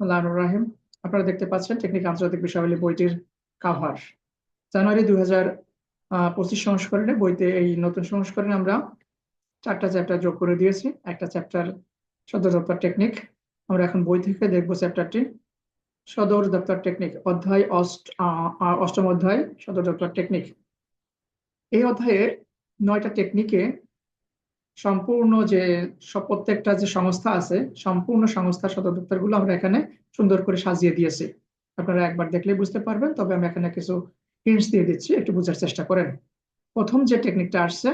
রাহিম। আপনারা দেখতে পাচ্ছেন টেকনিক আন্তর্জাতিক বিষয়াবলী বইটির কাভার জানুয়ারি দুই হাজার পঁচিশ সংস্করণে বইতে এই নতুন সংস্করণে আমরা চারটা চ্যাপ্টার যোগ করে দিয়েছি। একটা চ্যাপ্টার সদর দপ্তর টেকনিক। আমরা এখন বই থেকে দেখব চ্যাপ্টারটি সদর দপ্তর টেকনিক, অধ্যায় অষ্ট অষ্টম অধ্যায়, সদর দপ্তর টেকনিক। এই অধ্যায়ে নয়টা টেকনিকে সম্পূর্ণ যে প্রত্যেকটা যে সংস্থা আছে, সম্পূর্ণ সংস্থার সদর দপ্তরগুলো আমরা এখানে সুন্দর করে সাজিয়ে দিয়েছি। আপনারা একবার দেখলে বুঝতে পারবেন, তবে আমি এখানে কিছু হিন্টস দিয়ে দিচ্ছি, একটু বোঝার চেষ্টা করেন। প্রথম যে টেকনিকটা আসছে,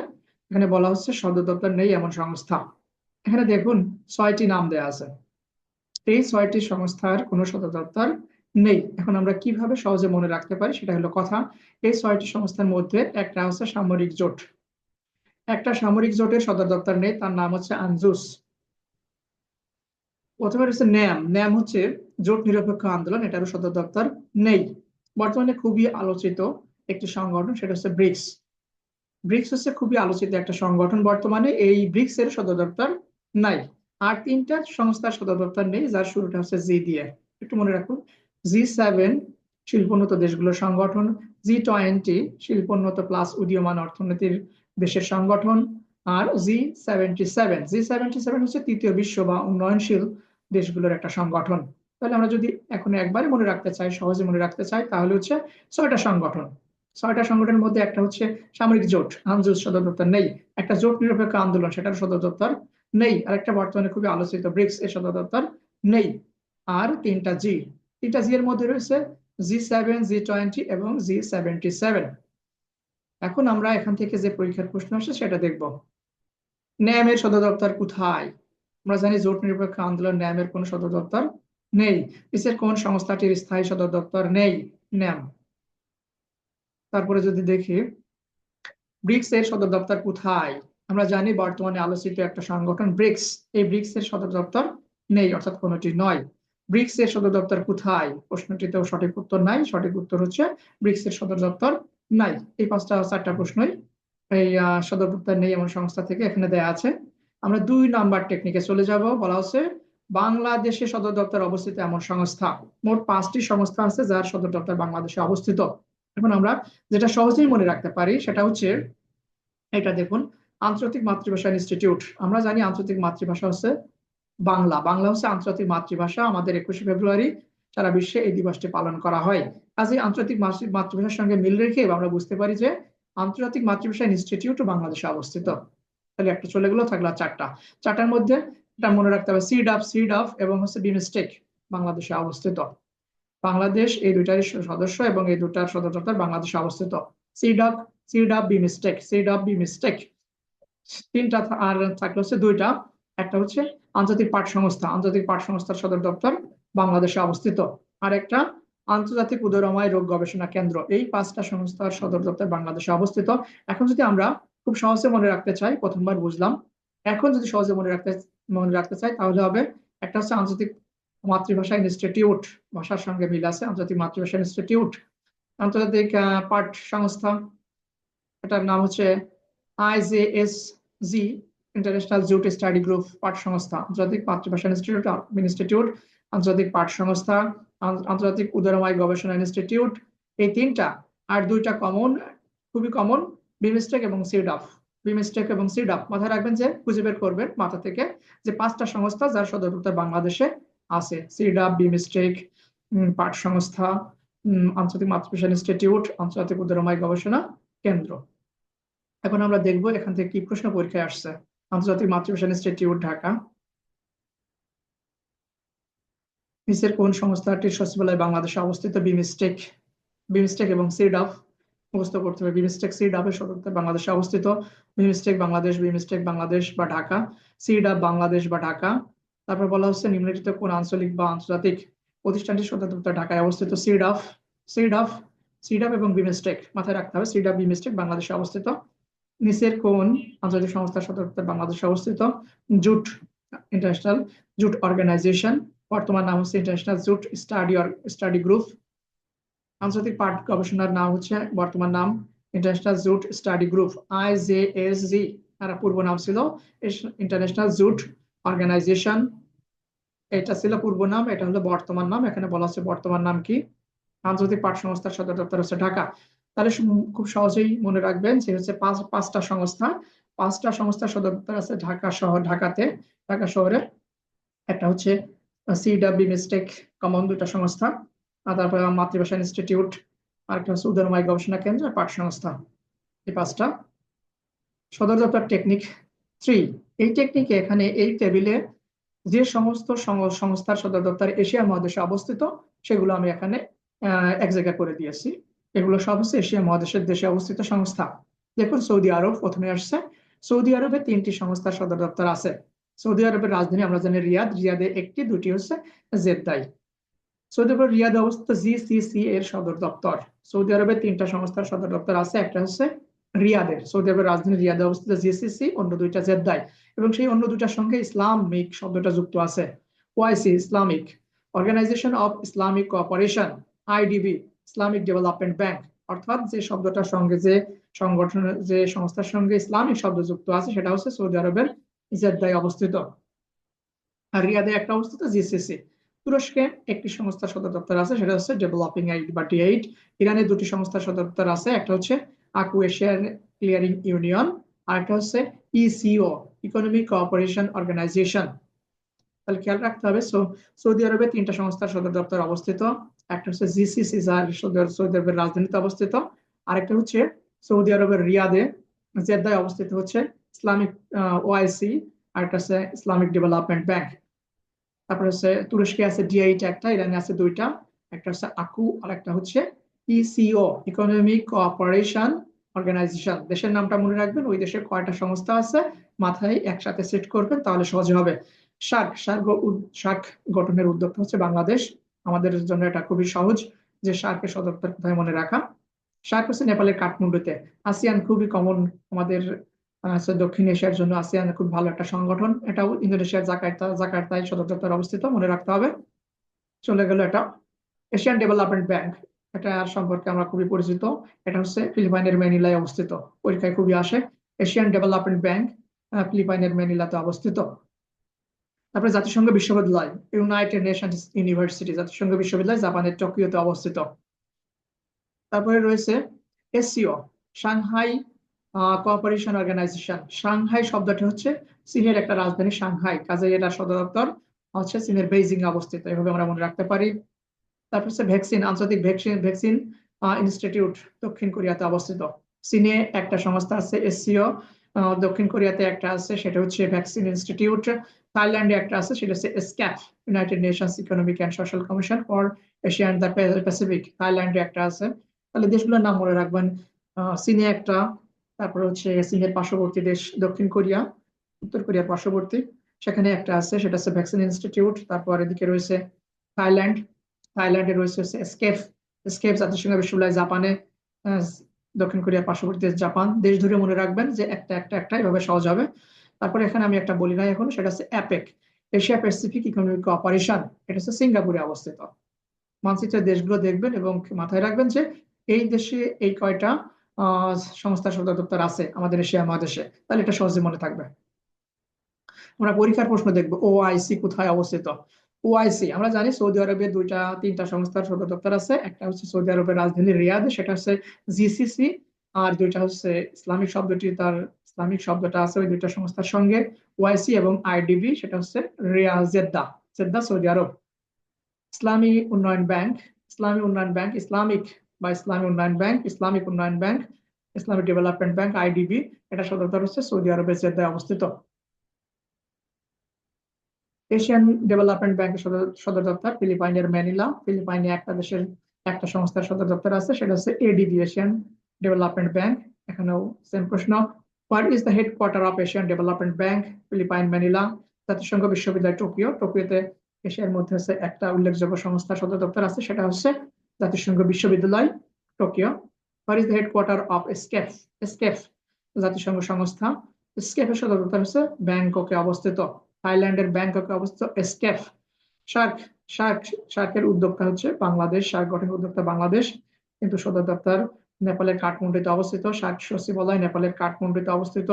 এখানে বলা হচ্ছে সদর দপ্তর নেই এমন সংস্থা। এখানে দেখুন, ছয়টি নাম দেয়া আছে। এই ছয়টি সংস্থার কোনো সদর দপ্তর নেই। এখন আমরা কীভাবে সহজে মনে রাখতে পারি সেটা হলো কথা। এই ছয়টি সংস্থার মধ্যে একটা হচ্ছে সামরিক জোট। একটা সামরিক জোটের সদর দপ্তর নেই, তার নাম হচ্ছে আনজুস। প্রথমে হচ্ছে ন্যাম। ন্যাম হচ্ছে জোট নিরপেক্ষ আন্দোলন, এটারও সদর দপ্তর নেই। বর্তমানে খুবই আলোচিত একটি সংগঠন, সেটা হচ্ছে ব্রিক্স। ব্রিক্স হচ্ছে খুবই আলোচিত একটা সংগঠন বর্তমানে, এই ব্রিক্স এর সদর দপ্তর নাই। আর তিনটা সংস্থার সদর দপ্তর নেই, যার শুরুটা হচ্ছে জি দিয়ে একটু মনে রাখুন, জি সেভেন শিল্পোন্নত দেশগুলোর সংগঠন জি টোয়েন্টি শিল্পোন্নত প্লাস উদীয়মান অর্থনীতির দেশের সংগঠন, আর G seventy seven G seventy seven হচ্ছে তৃতীয় বিশ্ব বা উন্নয়নশীল দেশগুলোর একটা সংগঠন। তাহলে আমরা যদি এখন একবারে মনে রাখতে চাই, সহজে মনে রাখতে চাই, তাহলে হচ্ছে ছয়টা সংগঠন। ছয়টা সংগঠনের মধ্যে একটা হচ্ছে সামরিক জোট আনজুস সদর দপ্তর নেই। একটা জোট নিরপেক্ষ আন্দোলন সেটার সদর দপ্তর নেই। আর একটা বর্তমানে খুবই আলোচিত, ব্রিক্স এর সদর দপ্তর নেই। আর তিনটা জি। তিনটা জি এর মধ্যে রয়েছে জি সেভেন জি টোয়েন্টি এবং জি সেভেন্টি সেভেন এখন আমরা এখান থেকে যে পরীক্ষার প্রশ্ন আসে সেটা দেখব। ন্যামের সদর দপ্তর কোথায়? আমরা জানি জোট নিরপেক্ষ আন্দোলন ন্যামের কোন সদর দপ্তর নেই। বিশ্বের কোন সংস্থাটির স্থায়ী সদর দপ্তর নেই? ন্যাম তারপরে যদি দেখি ব্রিক্স এর সদর দপ্তর কোথায়? আমরা জানি বর্তমানে আলোচিত একটা সংগঠন ব্রিক্স। এই ব্রিক্স এর সদর দপ্তর নেই, অর্থাৎ কোনটি নয়। ব্রিক্স এর সদর দপ্তর কোথায়? প্রশ্নটিতেও সঠিক উত্তর নাই। সঠিক উত্তর হচ্ছে ব্রিক্স এর সদর দপ্তর নাই। এই পাঁচটা, চারটা প্রশ্নই এই সদর দপ্তর নেই এমন সংস্থা থেকে এখানে দেয়া আছে। আমরা দুই নাম্বার টেকনিকে চলে যাব। বলা হচ্ছে বাংলাদেশে সদর দপ্তর অবস্থিত এমন সংস্থা। মোট পাঁচটি সংস্থা আছে যার সদর দপ্তর বাংলাদেশে অবস্থিত। এখন আমরা যেটা সহজেই মনে রাখতে পারি সেটা হচ্ছে এটা দেখুন, আন্তর্জাতিক মাতৃভাষা ইনস্টিটিউট। আমরা জানি আন্তর্জাতিক মাতৃভাষা হচ্ছে বাংলা। বাংলা হচ্ছে আন্তর্জাতিক মাতৃভাষা। আমাদের একুশে ফেব্রুয়ারি সারা বিশ্বে এই দিবসটি পালন করা হয়। কাজে আন্তর্জাতিক মাতৃভাষার সঙ্গে মিল রেখে আমরা বুঝতে পারি যে আন্তর্জাতিক মাতৃভাষা ইনস্টিটিউট বাংলাদেশে অবস্থিত। তাহলে একটা চলে গেল, থাকল চারটা। চারটার মধ্যে এটা মনে রাখতে হবে সিড আপ সিড আপ এবং হচ্ছে বিমিস্টেক বাংলাদেশে অবস্থিত। বাংলাদেশ এই দুইটারই সদস্য এবং এই দুটার সদর দপ্তর বাংলাদেশে অবস্থিত। CIRDAP CIRDAP BIMSTEC CIRDAP BIMSTEC তিনটা আর থাকল হচ্ছে দুইটা। একটা হচ্ছে আন্তর্জাতিক পাঠ সংস্থা আন্তর্জাতিক পাঠ সংস্থার সদর দপ্তর বাংলাদেশে অবস্থিত। আর একটা আন্তর্জাতিক উদরময় রোগ গবেষণা কেন্দ্র, এই পাঁচটা সংস্থার সদর দপ্তর বাংলাদেশে অবস্থিত। এখন যদি আমরা খুব সহজে মনে রাখতে চাই, প্রথমবার বুঝলাম। এখন যদি সহজে মনে রাখতে মনে রাখতে চাই, তাহলে হবে একটা হচ্ছে আন্তর্জাতিক মাতৃভাষা ইনস্টিটিউট, ভাষার সঙ্গে মিল আছে, আন্তর্জাতিক মাতৃভাষা ইনস্টিটিউট। আন্তর্জাতিক পাঠ সংস্থা এটার নাম হচ্ছে IJS G. International jute study group পাঠ সংস্থা, আন্তর্জাতিক মাতৃভাষা ইনস্টিটিউট ইনস্টিটিউট, আন্তর্জাতিক পাঠ সংস্থা আন্তর্জাতিক উদারময় গবেষণা ইনস্টিটিউট, এই তিনটা আর দুইটা কমন খুবই কমন বিমিস্টেক এবং সিডাফ বিমিস্টেক এবং সিডাফ মাথায় রাখবেন যে, খুঁজে বের করবেন মাথা থেকে যে পাঁচটা সংস্থা যার সদর দপ্তর বাংলাদেশে আছে। সিডাফ বিমিস্টেক পাঠ সংস্থা আন্তর্জাতিক মাতৃভাষা ইনস্টিটিউট, আন্তর্জাতিক উদারময় গবেষণা কেন্দ্র। এখন আমরা দেখব এখান থেকে কি প্রশ্ন পরীক্ষায় আসছে। আন্তর্জাতিক মাতৃভাষা ইনস্টিটিউট, ঢাকা। নিচের কোন সংস্থাটির সচিবালয় বাংলাদেশে অবস্থিত? বিমিস্টেক বিমিস্টেক এবং সিডাফ মুখস্থ করতে হবে। বিমিস্টেক সিডাফের সদর বাংলাদেশে অবস্থিত। বিমিস্টেক, বাংলাদেশ বিমিস্টেক, বাংলাদেশ বা ঢাকা। সিডাফ বাংলাদেশ বা ঢাকা। তারপর বলা হচ্ছে নিম্নলিখিত কোন আঞ্চলিক বা আন্তর্জাতিক প্রতিষ্ঠানটির সদর দপ্তর ঢাকায় অবস্থিত? সিডাফ সিডাফ সিডাফ এবং বিমিস্টেক মাথায় রাখতে হবে। সিডাফ বিমিস্টেক বাংলাদেশে অবস্থিত। নিচের কোন আন্তর্জাতিক সংস্থার সদর বাংলাদেশে অবস্থিত, জুট ইন্টারন্যাশনাল, জুট অর্গানাইজেশন, বর্তমান নাম হচ্ছে international jute study study group. আন্তর্জাতিক পাঠ গবেষণার নাম হচ্ছে, বর্তমান নাম international jute study group, I J S G, তারা পূর্ব নাম ছিল ইন্টারন্যাশনাল জুট অর্গানাইজেশন। এটা ছিল পূর্ব নাম, এটা হলো বর্তমান নাম, এখানে বলা হচ্ছে বর্তমান নাম কি? আন্তর্জাতিক পাট সংস্থার সদর দপ্তর হচ্ছে ঢাকা। তাহলে খুব সহজেই মনে রাখবেন যে হচ্ছে পাঁচ, পাঁচটা সংস্থা, পাঁচটা সংস্থার সদর দপ্তর আছে ঢাকা শহর, ঢাকাতে, ঢাকা শহরে একটা হচ্ছে সিডাব্লিউ মিস্টেক কমন দুটা সংস্থা, আর তারপরে মাতৃভাষা ইনস্টিটিউট আর একটা হচ্ছে উদয়ময় গবেষণা কেন্দ্র পাঠ সংস্থা এই পাঁচটা। সদর দপ্তর টেকনিক থ্রি এই টেকনিকে এখানে এই টেবিলে যে সমস্ত সংস্থার সদর দপ্তর এশিয়া মহাদেশে অবস্থিত, সেগুলো আমি এখানে এক জায়গায় করে দিয়েছি। এগুলো সব হচ্ছে এশিয়া মহাদেশের দেশে অবস্থিত সংস্থা। দেখুন, সৌদি আরব প্রথমে আসছে। সৌদি আরবে তিনটি সংস্থার সদর দপ্তর আছে। সৌদি আরবের রাজধানী, আমরা জানি রিয়াদ। রিয়াদে একটি, দুটি হচ্ছে জেদ্দাই। সৌদি আরবের রিয়াদ অবস্থিত জিসিসি এর সদর দপ্তর। সৌদি আরবের তিনটা সংস্থার সদর দপ্তর আছে। একটা হচ্ছে রিয়াদের। সৌদি আরবের রাজধানী রিয়াদে অবস্থিত জিসিসি অন্য দুইটা জেদ্দাই। এবং সেই অন্য দুটার সঙ্গে ইসলামিক শব্দটা যুক্ত আছে। OIC Islamic. Organization of Islamic cooperation IDB Islamic development bank. অর্থাৎ যে শব্দটার সঙ্গে যে সংগঠনের যে সংস্থার সঙ্গে ইসলামিক শব্দ যুক্ত আছে, সেটা হচ্ছে সৌদি আরবের জেদ্দায় অবস্থিত। আর রিয়াদে একটা অবস্থিত, জিসিসি। তুরস্কে একটি সংস্থার সদর দপ্তর আছে, সেটা হচ্ছে ডেভেলপিং এইট বা টি ইরানে দুটি সংস্থার সদর দপ্তর আছে, একটা হচ্ছে আকু এশিয়ান ক্লিয়ারিং ইউনিয়ন আর একটা হচ্ছে ইসিও ইকোনমিক কোঅপারেশন অর্গানাইজেশন তাহলে খেয়াল রাখতে হবে সৌদি আরবে তিনটা সংস্থার সদর দপ্তর অবস্থিত। একটা হচ্ছে জিসিসি যার সৌদি সৌদি আরবের রাজধানীতে অবস্থিত। আরেকটা হচ্ছে সৌদি আরবের রিয়াদে জেদ্দায় অবস্থিত হচ্ছে ইসলামিক ওআইসি আরেকটা হচ্ছে ইসলামিক ডেভেলপমেন্ট ব্যাংক। তারপরে হচ্ছে তুরস্কে আছে ডিআইট একটা, ইরানে আছে দুইটা, একটা হচ্ছে আকু আর একটা হচ্ছে ইসিও ইকোনমিক কোঅপারেশন অর্গানাইজেশন দেশের নামটা মনে রাখবেন, ওই দেশের কয়টা সংস্থা আছে, মাথায় একসাথে সেট করবেন, তাহলে সহজে হবে। শার্ক শার্ক শার্ক গঠনের উদ্যোগটা হচ্ছে বাংলাদেশ। আমাদের জন্য এটা খুবই সহজ যে শার্কের সদর কোথায় মনে রাখা। শার্ক হচ্ছে নেপালের কাঠমান্ডুতে। আসিয়ান খুবই কমন আমাদের দক্ষিণ এশিয়ার জন্য আসিয়ান খুব ভালো একটা সংগঠন। এটাও ইন্দোনেশিয়ার জাকার্তা, জাকার্তায় সদর দপ্তর অবস্থিত, মনে রাখতে হবে। চলে গেল এটা এশিয়ান ডেভেলপমেন্ট ব্যাংক। এটা সম্পর্কে আমরা খুবই পরিচিত। এটা হচ্ছে ফিলিপাইনের ম্যানিলায় অবস্থিত। পরীক্ষায় খুবই আসে। এশিয়ান ডেভেলপমেন্ট ব্যাংক ফিলিপাইনের ম্যানিলাতে অবস্থিত। তারপরে জাতিসংঘ বিশ্ববিদ্যালয় ইউনাইটেড নেশনস ইউনিভার্সিটি জাতিসংঘ বিশ্ববিদ্যালয়, জাপানের টোকিওতে অবস্থিত। তারপরে রয়েছে SCO Shanghai cooperation organization Shanghai শব্দটি হচ্ছে চীনের একটা রাজধানী সাংহাই কাজে এটা সদর দপ্তর হচ্ছে চীনের বেইজিং অবস্থিত, এভাবে আমরা মনে রাখতে পারি। তারপর হচ্ছে ভ্যাকসিন, আন্তর্জাতিক ভ্যাকসিন ভ্যাকসিন ইনস্টিটিউট দক্ষিণ কোরিয়াতে অবস্থিত। চীনে একটা সংস্থা আছে এসিও দক্ষিণ কোরিয়াতে একটা আছে, সেটা হচ্ছে ভ্যাকসিন ইনস্টিটিউট থাইল্যান্ডে একটা আছে, সেটা হচ্ছে ESCAP united nations economic and social commission for Asia and the Pacific থাইল্যান্ডে একটা আছে। তাহলে দেশগুলোর নাম মনে রাখবেন। চীনে একটা, তারপর হচ্ছে চীনের পার্শ্ববর্তী দেশ দক্ষিণ কোরিয়া, উত্তর কোরিয়ার পার্শ্ববর্তী। সেখানে একটা আছে, সেটা হচ্ছে ভ্যাকসিন ইনস্টিটিউট তারপর এদিকে রয়েছে থাইল্যান্ড। থাইল্যান্ডে রয়েছে হচ্ছে স্কেফ স্কেফ জাতিসংঘ বিশ্ববিদ্যালয় জাপানে দক্ষিণ কোরিয়ার পার্শ্ববর্তী দেশ জাপান, দেশ ধরে মনে রাখবেন যে একটা একটা একটা এভাবে সহজ হবে। তারপরে এখানে আমি একটা বলি না এখন, সেটা হচ্ছে APEC. Asia Pacific economic cooperation এটা হচ্ছে সিঙ্গাপুরে অবস্থিত। মানচিত্রের দেশগুলো দেখবেন এবং মাথায় রাখবেন যে এই দেশে এই কয়টা সংস্থা সদর দপ্তর আছে আমাদের এশিয়া মহাদেশে, তাহলে এটা সহজে মনে থাকবে। আমরা পরীক্ষার প্রশ্ন দেখব ও আইসি কোথায় অবস্থিত? ওআইসি। আমরা জানি সৌদি আরবে দুইটা, তিনটা সংস্থার সদর দপ্তর আছে। একটা হচ্ছে সৌদি আরবের রাজধানী রিয়াদ, সেটা হচ্ছে জিসিসি, আর দুইটা হচ্ছে ইসলামিক শব্দটি, তার ইসলামিক শব্দটা আছে ওই দুইটা সংস্থার সঙ্গে, ওআইসি এবং আইডিবি, সেটা হচ্ছে রিয়া জেদ্দা জেদ্দা সৌদি আরব। ইসলামী উন্নয়ন ব্যাংক, ইসলামী উন্নয়ন ব্যাংক, ইসলামিক বা ইসলামী উন্নয়ন ব্যাংক, ইসলামিক উন্নয়ন bank, Islamic development bank, IDB, এটা সদর দপ্তর হচ্ছে সৌদি আরবের জেদ্দায় অবস্থিত। এশিয়ান ডেভেলপমেন্ট ব্যাংকের সদর দপ্তর, ফিলিপাইনের ম্যানিলা, ফিলিপাইনে একটা দেশের, একটা সংস্থার সদর দপ্তর আছে, সেটা হচ্ছে এডিবি এশিয়ান ডেভেলপমেন্ট ব্যাংক। এখানেও সেম প্রশ্ন। What is the headquarter of Asian development bank Philippine, Manila, জাতিসংঘ বিশ্ববিদ্যালয়, টোকিও। টোকিওতে এশিয়ার মধ্যে হচ্ছে একটা উল্লেখযোগ্য সংস্থা সদর দপ্তর আছে, সেটা হচ্ছে জাতিসংঘ বিশ্ববিদ্যালয়, Tokyo. What is the headquarter of ESCAP ESCAP জাতিসংঘ সংস্থা। স্কেফের সদর দপ্তর হচ্ছে ব্যাংককে অবস্থিত। থাইল্যান্ডের ব্যাংককে অবস্থিত এসকেফ শার্ক শার্ক, শার্কের উদ্যোক্তা হচ্ছে বাংলাদেশ, শার্ক গঠনের উদ্যোক্তা বাংলাদেশ, কিন্তু সদর দপ্তর নেপালের কাঠমান্ডুতে অবস্থিত, শার্ক সচিবালয় নেপালের কাঠমান্ডুতে অবস্থিত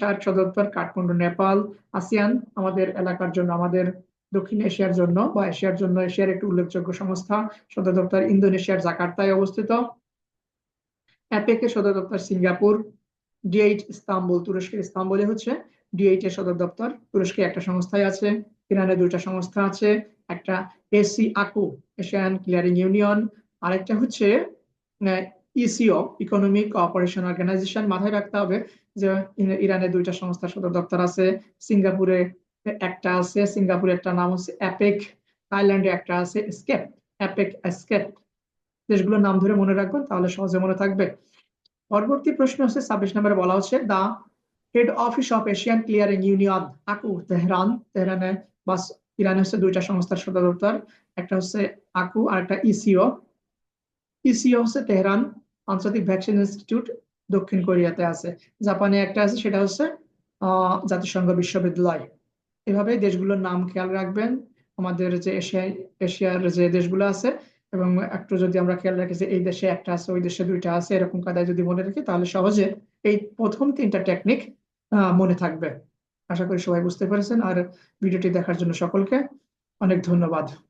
শার্ক সদর দপ্তর কাঠমান্ডু, নেপাল, আসিয়ান, আমাদের এলাকার জন্য, আমাদের দক্ষিণ এশিয়ার জন্য বা এশিয়ার জন্য এশিয়ার একটি উল্লেখযোগ্য সংস্থা, সদর দপ্তর ইন্দোনেশিয়ার জাকার্তায় অবস্থিত অ্যাপেক এর সদর দপ্তর সিঙ্গাপুর ডিএইট ইস্তাম্বুল, তুরস্কের ইস্তাম্বুলে হচ্ছে ডিএইট এর সদর দপ্তর তুরস্কে একটা সংস্থায় আছে, ইরানে দুইটা সংস্থা আছে, একটা AC ACU, Asian clearing union, আরেকটা হচ্ছে ইসিও ইকোনমিক অপারেশন অর্গানাইজেশন মাথায় রাখতে হবে যে ইরানে দুইটা সংস্থার সদর দপ্তর আছে, সিঙ্গাপুরে একটা আছে, সিঙ্গাপুরে একটা নাম হচ্ছে অ্যাপেক, থাইল্যান্ডে একটা আছে স্কেপ, অ্যাপেক স্কেপ। দেশগুলোর নাম ধরে মনে রাখবেন, তাহলে সহজে মনে থাকবে। পরবর্তী প্রশ্ন হচ্ছে, ছাব্বিশ নম্বরে বলা হচ্ছে, the head office of Asian clearing union ACU Tehran তেহরানে বাস ইরানে হচ্ছে দুইটা সংস্থার সদর দপ্তর একটা হচ্ছে আকু আর একটা ইসিও ইসিও হচ্ছে তেহরান আন্তর্জাতিক ভ্যাকসিন ইনস্টিটিউট দক্ষিণ কোরিয়াতে আছে। জাপানে একটা আছে, সেটা হচ্ছে জাতিসংঘ বিশ্ববিদ্যালয়। এভাবে দেশগুলোর নাম খেয়াল রাখবেন। আমাদের যে এশিয়ায় এশিয়ার যে দেশগুলো আছে, এবং একটু যদি আমরা খেয়াল রাখি যে এই দেশে একটা আছে, ওই দেশে দুইটা আছে, এরকম কাদায় যদি মনে রাখি, তাহলে সহজে এই প্রথম তিনটা টেকনিক মনে থাকবে। আশা করি সবাই বুঝতে পেরেছেন। আর ভিডিওটি দেখার জন্য সকলকে অনেক ধন্যবাদ।